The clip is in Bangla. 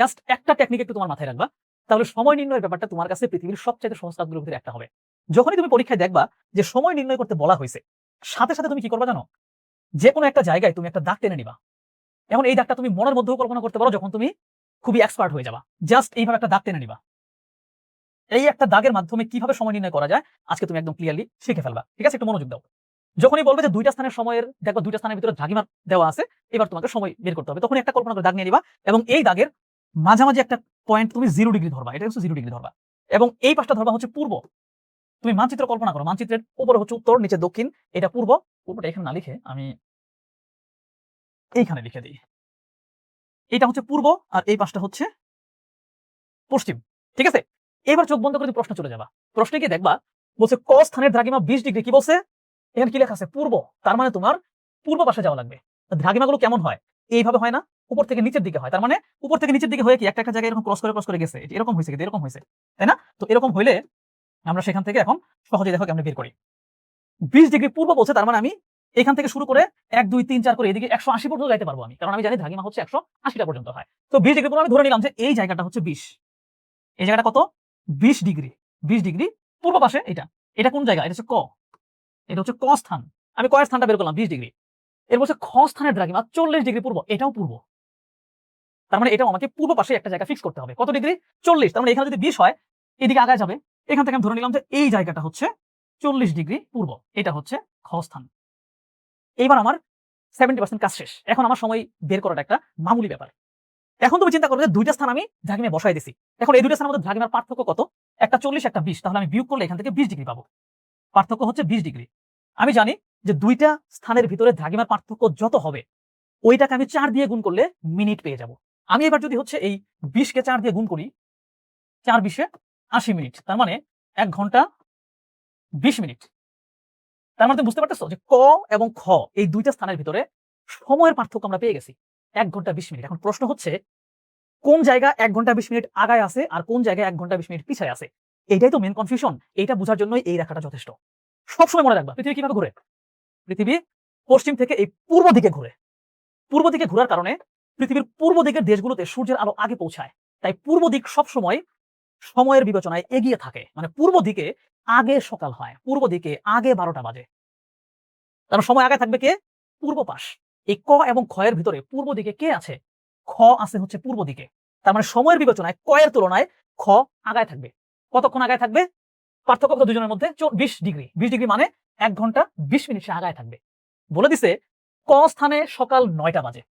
জাস্ট একটা টেকনিক একটু তোমার মাথায় রাখবা। তাহলে সময় নির্ণয়ের ব্যাপারটা তোমার কাছে পৃথিবীর সবচেয়ে সহজ কাজগুলোর ভিতরে একটা হবে। যখনই তুমি পরীক্ষায় দেখবা যে সময় নির্ণয় করতে বলা হয়েছে, সাথে সাথে তুমি কি করবা জানো? যে কোনো একটা জায়গায় তুমি একটা দাগ টেনে নিবা। এখন এই দাগটা তুমি মনের মধ্যেও কল্পনা করতে পারো যখন তুমি খুবই এক্সপার্ট হয়ে যাবা। জাস্ট এইভাবে একটা দাগ টেনে নিবা। এই একটা দাগের মাধ্যমে কীভাবে সময় নির্ণয় করা যায়, আজকে তুমি একদম ক্লিয়ারলি শিখে ফেলবা। ঠিক আছে? একটু মনোযোগ দাও। যখনই বলবে যে দুইটা স্থানের সময়ের, দেখবা দুইটা স্থানের ভিতরে ঝাঁকিমার দেওয়া আছে, এবার তোমাকে সময় বের করতে হবে। তখন একটা কল্পনা করে দাগ নিয়ে নিবা এবং এই দাগের মাঝামাঝি একটা পয়েন্ট তুমি জিরো ডিগ্রি ধরবা এটা হচ্ছে জিরো ডিগ্রি ধরবা। এবং এই পাশটা ধরবা হচ্ছে পূর্ব। তুমি মানচিত্র কল্পনা করো, মানচিত্রের উপরে হচ্ছে উত্তর, নিচে দক্ষিণ, এটা পূর্ব। পূর্বটা এখানে না লিখে আমি এইখানে লিখে দিই। এটা হচ্ছে পূর্ব আর এই পাশটা হচ্ছে পশ্চিম, ঠিক আছে? এবার চোখ বন্ধ করে প্রশ্ন চলে যাবা। প্রশ্নে কি দেখবা, বলছে ক স্থানের দ্রাঘিমা বিশ ডিগ্রি, কি বলছে? এখানে কি লেখা আছে? পূর্ব, তার মানে তোমার পূর্ব পাশে যাওয়া লাগবে। দ্রাঘিমাগুলো কেমন হয়? এইভাবে হয় না? উপর থেকে নিচের দিকে হয়। তার মানে উপর থেকে নিচের দিকে হয়ে কি একটা একটা জায়গায় এরকম ক্রস করে ক্রস করে গেছে। এটা এরকম হয়েছে, কিন্তু এরকম হয়েছে, তাই না? তো এরকম হইলে আমরা সেখান থেকে এখন সহজে দেখো আমরা বের করি। বিশ ডিগ্রি পূর্ব বলছে, তার মানে আমি এখান থেকে শুরু করে এক, দুই, তিন, চার করে এদিকে একশো আশি পর্যন্ত যাইতে পারব আমি। কারণ আমি জানি দ্রাঘিমা হচ্ছে একশো আশিটা পর্যন্ত হয়। তো বিশ ডিগ্রি পূর্ব আমি ধরে নিলাম যে এই জায়গাটা হচ্ছে বিশ। এই জায়গাটা কত? বিশ ডিগ্রি। বিশ ডিগ্রি পূর্ব পাশে এটা। এটা কোন জায়গা? এটা হচ্ছে ক। এটা হচ্ছে ক স্থান। আমি কয়ের স্থানটা বের করলাম, বিশ ডিগ্রি। এর বলছে খ স্থানের দ্রাঘিমা চল্লিশ ডিগ্রি পূর্ব। এটাও পূর্ব। তার মানে এটাও আমাকে পূর্ব পাশে একটা জায়গা ফিক্স করতে হবে। কত ডিগ্রি চল্লিশ। তার মানে এখানে যদি বিশ হয়, এদিকে আগায় যাবে। এখান থেকে আমি ধরে নিলাম যে এই জায়গাটা হচ্ছে চল্লিশ ডিগ্রি পূর্ব। এটা হচ্ছে খ স্থান এইবার আমার সেভেন্টি পার্সেন্ট কাজ শেষ। এখন আমার সময় বের করাটা একটা মামুলি ব্যাপার। এখন তুমি চিন্তা করবে যে দুইটা স্থান আমি দ্রাঘিমায় বসাই দিছি। এখন এই দুইটা স্থানের মধ্যে দ্রাঘিমার পার্থক্য কত? একটা চল্লিশ, একটা বিশ। তাহলে আমি বিয়োগ করলে এখান থেকে বিশ ডিগ্রি পাবো। পার্থক্য হচ্ছে বিশ ডিগ্রি আমি জানি যে দুইটা স্থানের ভিতরে দ্রাঘিমার পার্থক্য যত হবে, ওইটাকে আমি চার দিয়ে গুণ করলে মিনিট পেয়ে যাব। আমি এবার যদি হচ্ছে এই বিশকে চার দিয়ে গুণ করি, চার বিশে আশি মিনিট, তার মানে এক ঘণ্টা বিশ মিনিট। তার মানে তুমি বুঝতে পারতেছো যে ক এবং খ এই দুইটা স্থানের ভিতরে সময়ের পার্থক্য আমরা পেয়ে গেছি। এক ঘণ্টা বিশ মিনিট। এখন প্রশ্ন হচ্ছে, কোন জায়গা এক ঘণ্টা বিশ মিনিট আগায় আছে আর কোন জায়গায় এক ঘণ্টা বিশ মিনিট পিছায় আছে? এটাই তো মেন কনফিউশন এইটা বোঝার জন্যই এই রেখাটা যথেষ্ট। সবসময় মনে রাখবা, পৃথিবী কীভাবে ঘুরে? পৃথিবী পশ্চিম থেকে এই পূর্ব দিকে ঘুরে। পূর্ব দিকে ঘোরার কারণে পৃথিবীর পূর্ব দিকের দেশগুলোতে সূর্যের আলো আগে পৌঁছায়। তাই পূর্ব দিক সবসময় সময়ের বিবেচনায় এগিয়ে থাকে। মানে পূর্ব দিকে আগে সকাল হয়, পূর্ব দিকে আগে বারোটা বাজে। তার সময় আগে থাকবে কে? পূর্ব পাশ। এই ক এবং ক্ষয়ের ভিতরে পূর্ব দিকে কে আছে? খ আছে হচ্ছে পূর্ব দিকে। তার মানে সময়ের বিবেচনায় কয়ের তুলনায় খ আগায় থাকবে। কতক্ষণ আগায় থাকবে? পার্থক্য কত দুজনের মধ্যে বিশ ডিগ্রি। বিশ ডিগ্রি মানে এক ঘণ্টা বিশ মিনিট সে আগায় থাকবে। বলে দিছে ক স্থানে সকাল নয়টা বাজে।